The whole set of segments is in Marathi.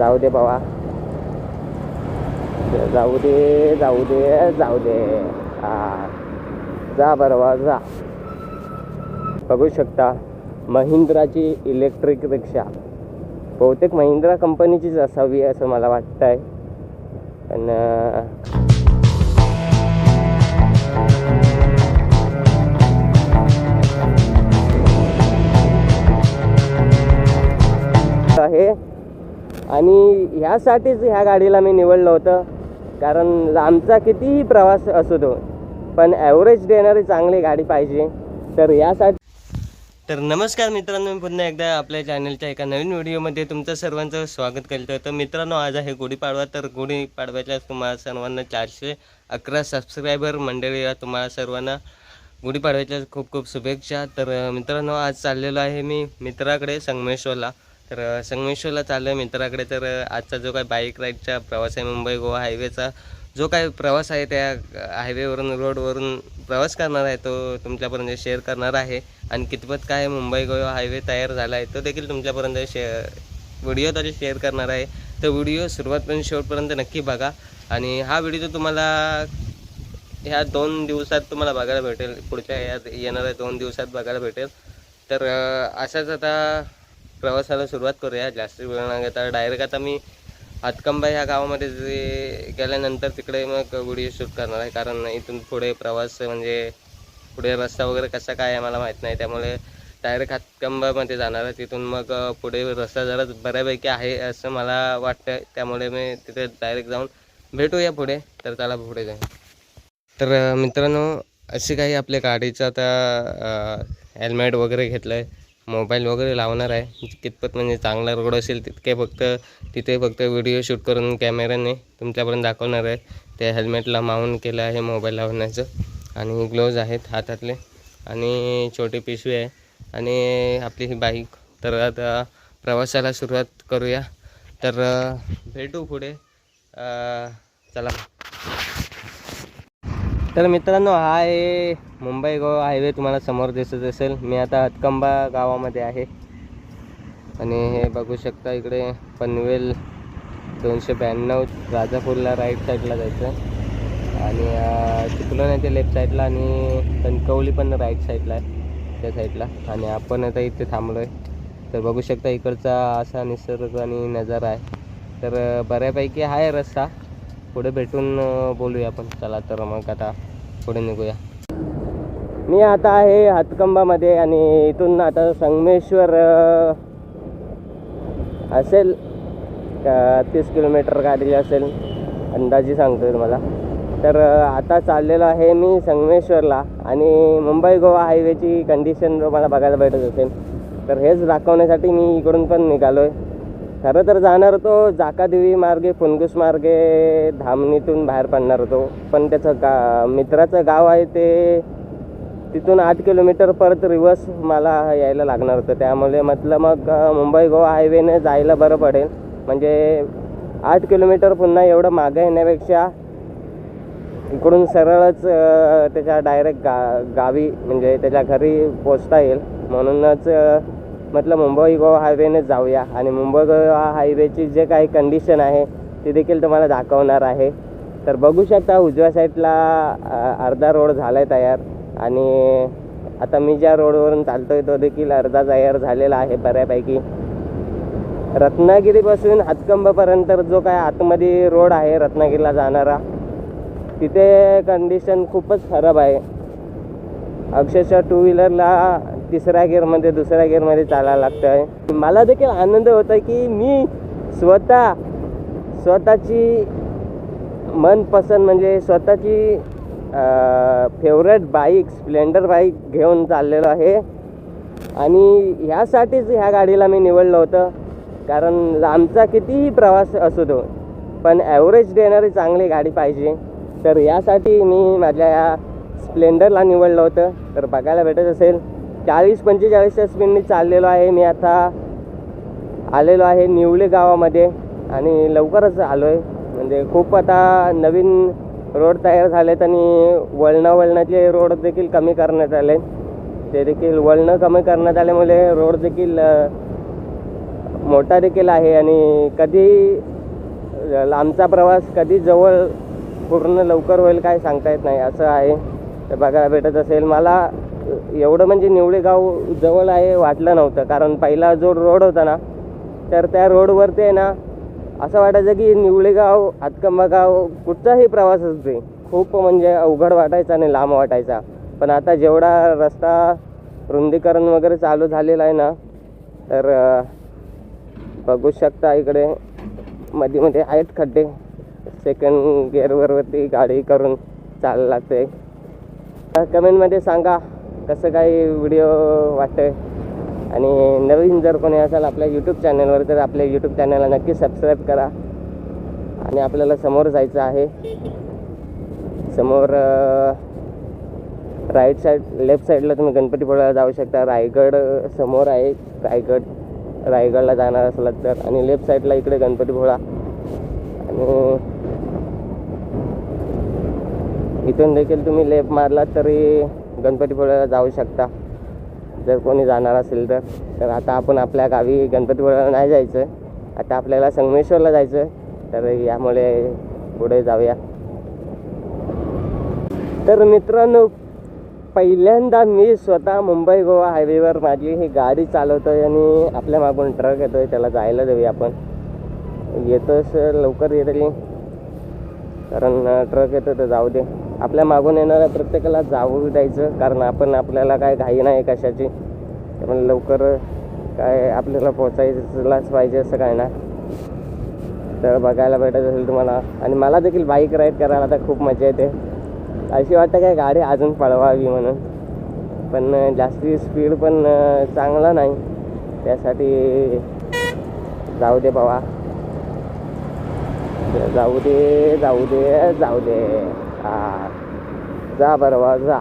जाऊ दे बाबा. जाऊ दे जाऊ दे जाऊ दे. हा. जा बरवा जा. बघू शकता महिंद्राची इलेक्ट्रिक रिक्षा बहुतेक महिंद्रा कंपनीचीच असावी असं मला वाटतं आहे पण ह्यासाठीच ह्या गाडीला मी निवडलं होतं. कारण लांबचा कितीही प्रवास असू दो पण ॲव्हरेज देणारी चांगली गाडी पाहिजे. तर यासाठी तर नमस्कार मित्रांनो मी पुन्हा एकदा आपल्या चॅनलच्या एका नवीन व्हिडिओमध्ये तुमचं सर्वांचं स्वागत करतो तर मित्रांनो आज आहे गुढीपाडवा. तर गुढीपाडव्याच्या तुम्हाला सर्वांना चारशे अकरा सबस्क्रायबर मंडळीला तुम्हाला सर्वांना गुढीपाडव्याच्या खूप खूप शुभेच्छा. तर मित्रांनो आज चाललेलो आहे मी मित्राकडे संगमेश्वरला. तर संगमेश्वरला चाललो आहे मित्राकडे तर आजचा जो काय बाईक राईडचा प्रवास आहे मुंबई गोवा हायवेचा जो काय प्रवास आहे त्या हायवेवरून रोडवरून प्रवास करणार आहे तो तुमच्यापर्यंत शेअर करणार आहे. आणि कितपत काय मुंबई गोवा हायवे तयार झाला आहे तो देखील तुमच्यापर्यंत शे व्हिडिओ तरी शेअर करणार आहे. तर व्हिडिओ सुरुवातपर्यंत शेवटपर्यंत नक्की बघा. आणि हा व्हिडिओ तुम्हाला ह्या दोन दिवसात तुम्हाला बघायला भेटेल. पुढच्या यात येणाऱ्या दोन दिवसात बघायला भेटेल. तर अशाच आता प्रवासाला सुरुवात करूया. जास्त वेळ न घेता. डायरेक्ट आता मी हातकंबा ह्या गावामध्ये जे गेल्यानंतर तिकडे मग व्हिडिओ शूट करणार आहे. कारण इथून पुढे प्रवास म्हणजे पुढे रस्ता वगैरे कसा काय आहे मला माहीत नाही. त्यामुळे डायरेक्ट हातकंबामध्ये जाणार आहे. तिथून मग पुढे रस्ता जरा बऱ्यापैकी आहे असं मला वाटतं त्यामुळे मी तिथे डायरेक्ट जाऊन भेटूया पुढे. तर त्याला पुढे जाऊ तर मित्रांनो अशी काही आपल्या गाडीचं आता हेल्मेट वगैरे घेतलं आहे मोबाईल वगैरे लावणार आहे. कितपत म्हणजे चांगला रोड असेल तितके फक्त तिथे फक्त व्हिडिओ शूट करून कॅमेऱ्याने तुमच्यापर्यंत दाखवणार आहे. त्या हेल्मेटला माऊन केलं आहे मोबाईल लावण्याचं. आणि ग्लोव्ज आहेत हातातले. आणि छोटी पिशवी आहे. आणि आपली ही बाईक तर आता प्रवासाला सुरुवात करूया. तर भेटू पुढे. चला. तर मित्रांनो हा आहे मुंबई गोवा हायवे. तुम्हाला समोर दिसत असेल. मी आता हतकंबा गावामध्ये आहे. आणि हे बघू शकता इकडे पनवेल दोनशे ब्याण्णव राजापूरला राईट साईडला जायचं. आणि अं, नाही ते लेफ्ट साईडला आणि कणकवली पण राईट साईडला आहे. त्या साईडला आणि आपण आता इथे थांबलो आहे तर बघू शकता इकडचा असा निसर्ग आणि नजारा आहे. तर बऱ्यापैकी आहे रस्ता. पुढे भेटून बोलूया आपण. चला तर मग आता पुढे निघूया. मी आता आहे हातकंबामध्ये आणि इथून आता संगमेश्वर असेल. का तीस किलोमीटर गाडी असेल. अंदाजी सांगतो तुम्हाला. तर आता चाललेलो आहे मी संगमेश्वरला आणि मुंबई गोवा हायवेची कंडिशन जो मला बघायला भेटत असेल. तर हेच दाखवण्यासाठी मी इकडून पण निघालो आहे खरं तर जाणार होतो जाकादेवी मार्गे फुनगुस मार्गे धामणीतून बाहेर पडणार होतो पण त्याचं गा मित्राचं गाव आहे ते तिथून आठ किलोमीटर परत रिवर्स मला यायला लागणार होतं. त्यामुळे म्हटलं मग मुंबई गोवा हायवेने जायला बरं पडेल. म्हणजे आठ किलोमीटर पुन्हा एवढं मागं येण्यापेक्षा इकडून सरळच त्याच्या डायरेक्ट गा गावी म्हणजे त्याच्या घरी पोचता येईल. म्हणूनच म्हटलं मुंबई गोवा हायवेने जाऊया. आणि मुंबई गोवा हायवेची जे काही कंडिशन आहे ती देखील तुम्हाला दाखवणार आहे. तर बघू शकता उजव्या साईडला अर्धा रोड झाला आहे तयार. आणि आता मी ज्या रोडवरून चालतो आहे तो देखील अर्धा तयार झालेला आहे बऱ्यापैकी. रत्नागिरीपासून हातकंबापर्यंत जो काय आतमध्ये रोड आहे रत्नागिरीला जाणारा तिथे कंडिशन खूपच खराब आहे. अक्षरशः टू व्हीलरला तिसऱ्या गिअरमध्ये दुसऱ्या गिअरमध्ये चालायला लागतं आहे मला देखील आनंद होता की मी स्वतः स्वतःची मनपसंत म्हणजे स्वतःची फेवरेट बाईक स्प्लेंडर बाईक घेऊन चाललेलो आहे. आणि ह्यासाठीच ह्या गाडीला मी निवडलं होतं. कारण लांबचा कितीही प्रवास असू दो पण ॲव्हरेज देणारी चांगली गाडी पाहिजे. तर यासाठी मी माझ्या या स्प्लेंडरला निवडलं होतं. तर बघायला भेटत असेल. चाळीस पंचेचाळीसच्या स्पीडने चाललेलो आहे. मी आता आलेलो आहे निवले गावामध्ये आणि लवकरच आलो आहे म्हणजे खूप आता नवीन रोड तयार झालेत आणि वळणं वळणाचे रोड देखील कमी करण्यात आले. ते देखील वळणं कमी करण्यात आल्यामुळे रोड देखील मोठा देखील आहे आणि कधी लांबचा प्रवास कधी जवळ पूर्ण लवकर होईल काय सांगता येत नाही. असं आहे. तर बघायला भेटत असेल. मला एवढं म्हणजे निवळे गाव जवळ आहे वाटलं नव्हतं. कारण पहिला जो रोड होता ना तर त्या रोडवरती आहे ना असं वाटायचं की निवळेगाव हातकंबा गाव कुठचाही प्रवास असते खूप म्हणजे अवघड वाटायचा आणि लांब वाटायचा. पण आता जेवढा रस्ता रुंदीकरण वगैरे चालू झालेलं आहे ना तर बघू शकता इकडे मध्ये मध्ये आहेत खड्डे. सेकंड गिअरवरती गाडी करून चालायला लागते. कमेंटमध्ये सांगा. कसं काही व्हिडिओ वाटतंय. आणि नवीन जर कोणी असाल आपल्या यूट्यूब चॅनलवर तर आपल्या यूट्यूब चॅनलला नक्की सबस्क्राईब करा. आणि आपल्याला समोर जायचं आहे. समोर राईट साईड लेफ्ट साईडला तुम्ही गणपतीपुळ्याला जाऊ शकता. रायगड समोर आहे. रायगड रायगडला जाणार असलात तर. आणि लेफ्ट साईडला इकडे गणपतीपुळा. आणि इथून देखील तुम्ही लेफ्ट मारलात तरी गणपतीपुळ्याला जाऊ शकता. जर कोणी जाणार असेल तर. तर आता आपण आपल्या गावी गणपतीपुळ्याला नाही जायचं आता आपल्याला संगमेश्वरला जायचं तर यामुळे पुढे जाऊया. तर मित्रांनो पहिल्यांदा मी स्वतः मुंबई गोवा हायवेवर माझी ही गाडी चालवतो आहे आणि आपल्या मागून ट्रक येतोय. त्याला जायला देऊया आपण. येतोस लवकर येतली कारण ट्रक येतो तर जाऊ दे. आपल्या मागून येणाऱ्या प्रत्येकाला जाऊ द्यायचं कारण आपण आपल्याला काय घाई नाही कशाची. त्यामुळे लवकर काय आपल्याला पोचायलाच पाहिजे असं काय ना तर बघायला भेटत असेल तुम्हाला. आणि मला देखील बाईक राईड करायला आता खूप मजा येते. अशी वाटतं काय गाडी अजून पळवावी म्हणून. पण जास्ती स्पीड पण चांगला नाही. त्यासाठी जाऊ दे बाबा. जाऊ दे जाऊ दे जाऊ दे. जा बरवा जा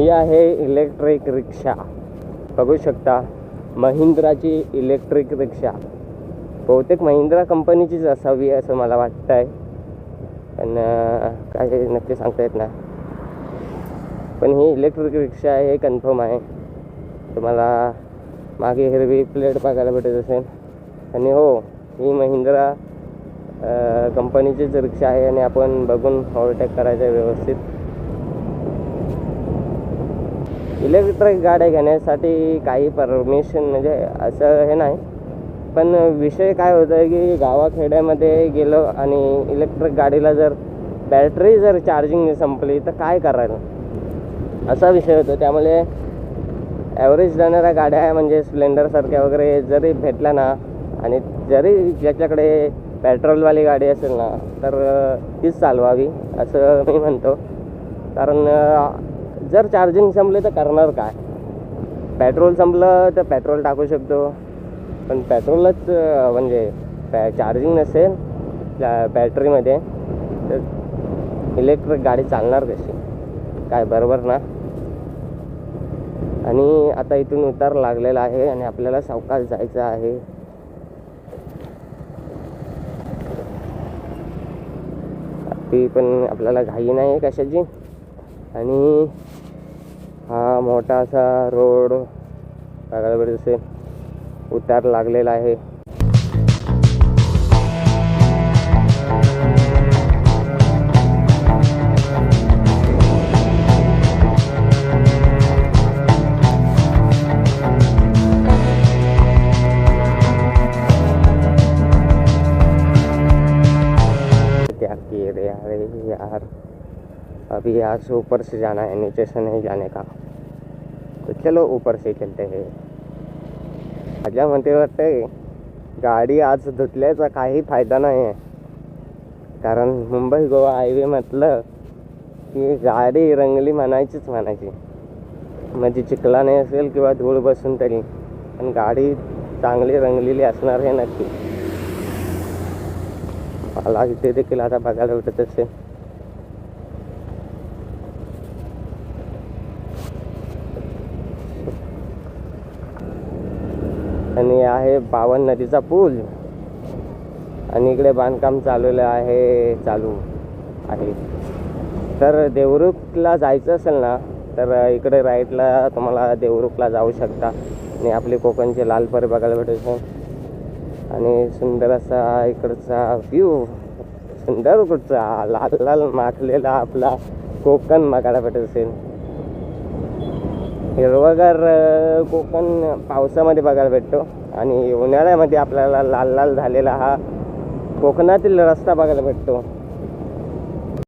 ही आहे इलेक्ट्रिक रिक्षा बघू शकता महिंद्राची इलेक्ट्रिक रिक्षा बहुतेक महिंद्रा कंपनीचीच असावी असं मला वाटतं आहे पण काय नक्की सांगता येत नाही. पण ही इलेक्ट्रिक रिक्षा आहे हे कन्फर्म आहे. तुम्हाला मागे हिरवी प्लेट बघायला भेटत असेल. आणि हो ही महिंद्रा कंपनीचीच रिक्षा आहे आणि आपण बघून ओव्हरटेक करायचं आहे व्यवस्थित. इलेक्ट्रिक गाड्या घेण्यासाठी काही परमिशन म्हणजे असं हे नाही. पण विषय काय होतं आहे की गावाखेड्यामध्ये गेलो आणि इलेक्ट्रिक गाडीला जर बॅटरी जर चार्जिंग संपली तर काय करायला? असा विषय होतो. त्यामुळे ॲव्हरेज जाणाऱ्या गाड्या म्हणजे स्प्लेंडरसारख्या वगैरे जरी भेटल्या ना आणि जरी ज्याच्याकडे पेट्रोलवाली गाडी असेल ना तर तीच चालवावी असं मी म्हणतो. कारण जर चार्जिंग संपले तर करणार काय? पेट्रोल संपलं तर पेट्रोल टाकू शकतो. पण पेट्रोलच म्हणजे पॅ चार्जिंग नसेल बॅटरीमध्ये तर इलेक्ट्रिक गाडी चालणार कशी? काय बरोबर ना? आणि आता इथून उतार लागलेला आहे आणि आपल्याला सावकाश जायचं आहे. ती पण आपल्याला घाई नाही आहे कशाची? आणि हा मोठा असा रोड बघायला भेटत उतार लागलेला आहे. क्या रे अरे यार। अभी यहाँ से ऊपर से जाना है नीचे से नहीं जाने का। तो चलो ऊपर से चलते हैं। माझ्या म्हणते वाटतंय गाडी आज धुतल्याचा काही फायदा नाही आहे। कारण मुंबई गोवा हायवे म्हटलं की गाडी रंगली म्हणायचीच म्हणायची। म्हणजे चिखला नाही असेल किंवा धूळ बसून तरी पण गाडी चांगली रंगलेली असणार हे नक्की। मला इथे देखील आता बघायला भेटत असेल आणि आहे बावन नदीचा पूल. आणि इकडे बांधकाम चालवलं आहे चालू आहे. तर देवरुखला जायचं असेल ना तर इकडे राईटला तुम्हाला देवरुखला जाऊ शकता. आणि आपली कोकणचे लाल परे बघायला भेटायचे आणि सुंदर असा इकडचा व्ह्यू सुंदर कुठचा लाल लाल माखलेला आपला कोकण बघायला भेटत असेल हिरवगार कोकण पावसामध्ये बघायला भेटतो. आणि उन्हाळ्यामध्ये आपल्याला लाल लाल झालेला हा कोकणातील रस्ता बघायला भेटतो.